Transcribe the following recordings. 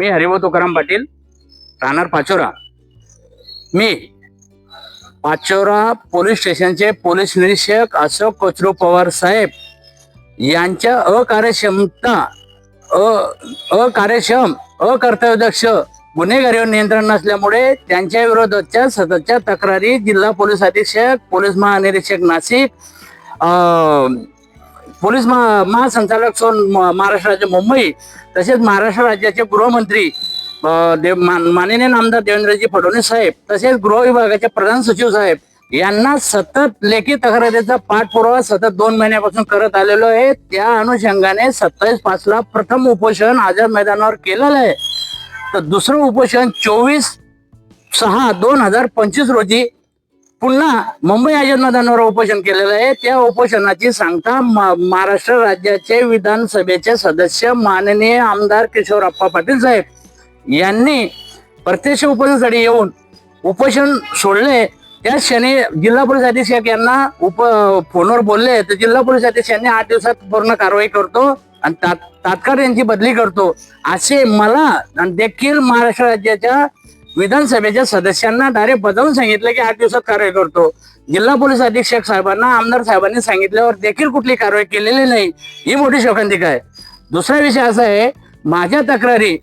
मी हरिभाऊ तुकाराम पाटील राहणार पाचोरा. मी पाचोरा पोलीस स्टेशनचे पोलीस निरीक्षक अशोक कोचरू पवार साहेब. यांच्या अकार्यक्षमता अ अकार्यक्षम अकर्तव्यदक्ष गुन्हेगारीवर नियंत्रण नसल्यामुळे त्यांच्या विरोधाच्या सततच्या तक्रारी जिल्हा पोलीस अधीक्षक पोलीस महानिरीक्षक नाशिक पोलीस महा महासंचालक सोन म- महाराष्ट्र राज्य मुंबई तसेच महाराष्ट्र राज्याचे गृहमंत्री देव मान- माननीय नामदार देवेंद्रजी फडणवीस साहेब तसेच गृह विभागाचे प्रधान सचिव साहेब यांना सतत लेखी तक्रारीचा पाठपुरावा सतत दोन महिन्यापासून करत आलेलो आहे. त्या अनुषंगाने सत्तावीस पाचला प्रथम उपोषण आझाद मैदानावर केलेलं आहे. तर दुसरं उपोषण चोवीस सहा दोन हजार पंचवीस रोजी पुन्हा मुंबई आझाद मैदानावर उपोषण केलेलं आहे. त्या उपोषणाची सांगता महाराष्ट्र राज्याचे विधानसभेचे सदस्य माननीय आमदार किशोरप्पा पाटील साहेब यांनी प्रत्यक्ष उपोषणासाठी येऊन उपोषण सोडले. त्या क्षणी जिल्हा पोलीस अधीक्षक यांना उप फोनवर बोलले. तर जिल्हा पोलीस अधीक्षक यांनी आठ दिवसात पूर्ण कारवाई करतो आणि तात- तात्काळ यांची बदली करतो. असे मला देखील महाराष्ट्र राज्याच्या विधानसभेच्या सदस्यांना डायरेक्ट बजावून सांगितलं की आठ दिवसात कारवाई करतो. जिल्हा पोलीस अधीक्षक साहेबांना आमदार साहेबांनी सांगितल्यावर देखील कुठली कारवाई केलेली नाही. ही मोठी शोकांतिका आहे. दुसरा विषय असा आहे माझ्या तक्रारी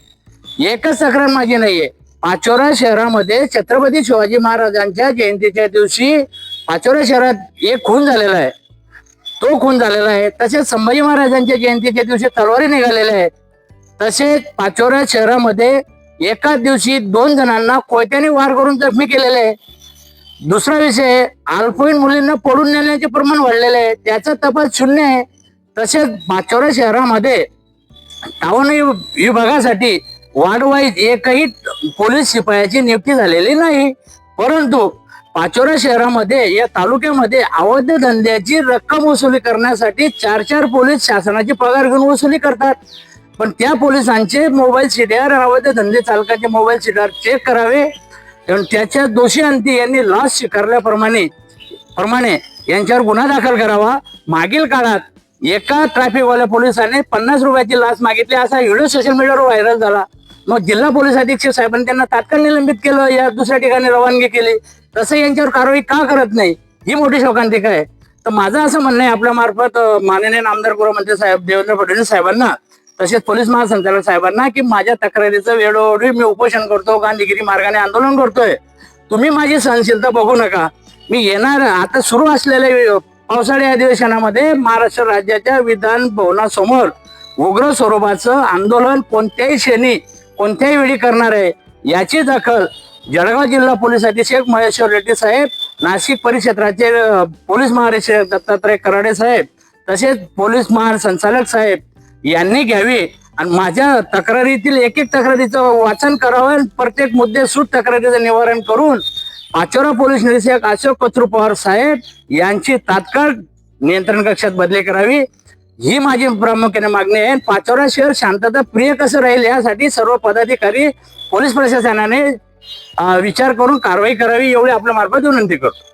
एकच तक्रार माझी नाहीये. पाचोरा शहरामध्ये छत्रपती शिवाजी महाराजांच्या जयंतीच्या दिवशी पाचोरा शहरात एक खून झालेला आहे. तो खून झालेला आहे. तसेच संभाजी महाराजांच्या जयंतीच्या दिवशी तलवारी निघालेल्या आहेत. तसेच पाचोरा शहरामध्ये एकाच दिवशी दोन जणांना कोयत्याने वार करून जखमी केलेले आहे. दुसरा विषय अल्पवयीन मुलींना पडून नेण्याचे प्रमाण वाढलेले आहे. त्याचा तपास शून्य आहे. तसेच पाचोरा शहरामध्ये टाऊन विभागासाठी वार्डवाईज एकही पोलीस शिपायाची नियुक्ती झालेली नाही. परंतु पाचोरा शहरामध्ये या तालुक्यामध्ये अवैध धंद्याची रक्कम वसुली करण्यासाठी चार चार पोलीस शासनाची पगार घेऊन वसुली करतात. पण त्या पोलिसांचे मोबाईल सीडीआर अवैध धंदे चालकाचे मोबाईल सीडीआर चेक करावे. आणि त्याच्या दोषी अंती यांनी लाच स्वीकारल्याप्रमाणे प्रमाणे यांच्यावर गुन्हा दाखल करावा. मागील काळात एका ट्रॅफिकवाल्या पोलिसाने पन्नास रुपयाची लाच मागितली. असा व्हिडिओ सोशल मीडियावर व्हायरल झाला. मग जिल्हा पोलीस अधीक्षक साहेबांनी त्यांना तात्काळ निलंबित केलं. या दुसऱ्या ठिकाणी रवानगी केली. तसं यांच्यावर कारवाई का करत नाही? ही मोठी शोकांतिका आहे. तर माझं असं म्हणणं आहे आपल्या मार्फत माननीय नामदार गृहमंत्री साहेब देवेंद्र फडणवीस साहेबांना तसेच पोलीस महासंचालक साहेबांना की माझ्या तक्रारीचं वेळोवेळी मी उपोषण करतो गांधीगिरी मार्गाने आंदोलन करतोय. तुम्ही माझी सहनशीलता बघू नका. मी येणार आता सुरू असलेल्या पावसाळी अधिवेशनामध्ये महाराष्ट्र राज्याच्या विधान भवनासमोर उग्र स्वरूपाचं आंदोलन कोणत्याही क्षणी कोणत्याही वेळी करणार आहे याची दखल जळगाव जिल्हा पोलीस अधीक्षक महेश्वर रेड्डी साहेब नाशिक परिक्षेत्राचे पोलीस महानिरीक्षक दत्तात्रय कराडे साहेब तसेच पोलीस महासंचालक साहेब यांनी घ्यावी. आणि माझ्या तक्रारीतील एक एक तक्रारीचं वाचन करावं आणि प्रत्येक मुद्दे सूट तक्रारीचं निवारण करून पाचोरा पोलीस निरीक्षक अशोक कचरू पवार साहेब यांची तात्काळ नियंत्रण कक्षात बदली करावी. ही माझी प्रामुख्याने मागणी आहे. पाचोरा शहर शांतता प्रिय कसं राहील यासाठी सर्व पदाधिकारी पोलीस प्रशासनाने विचार करून कारवाई करावी एवढी आपल्या मार्फत विनंती करतो.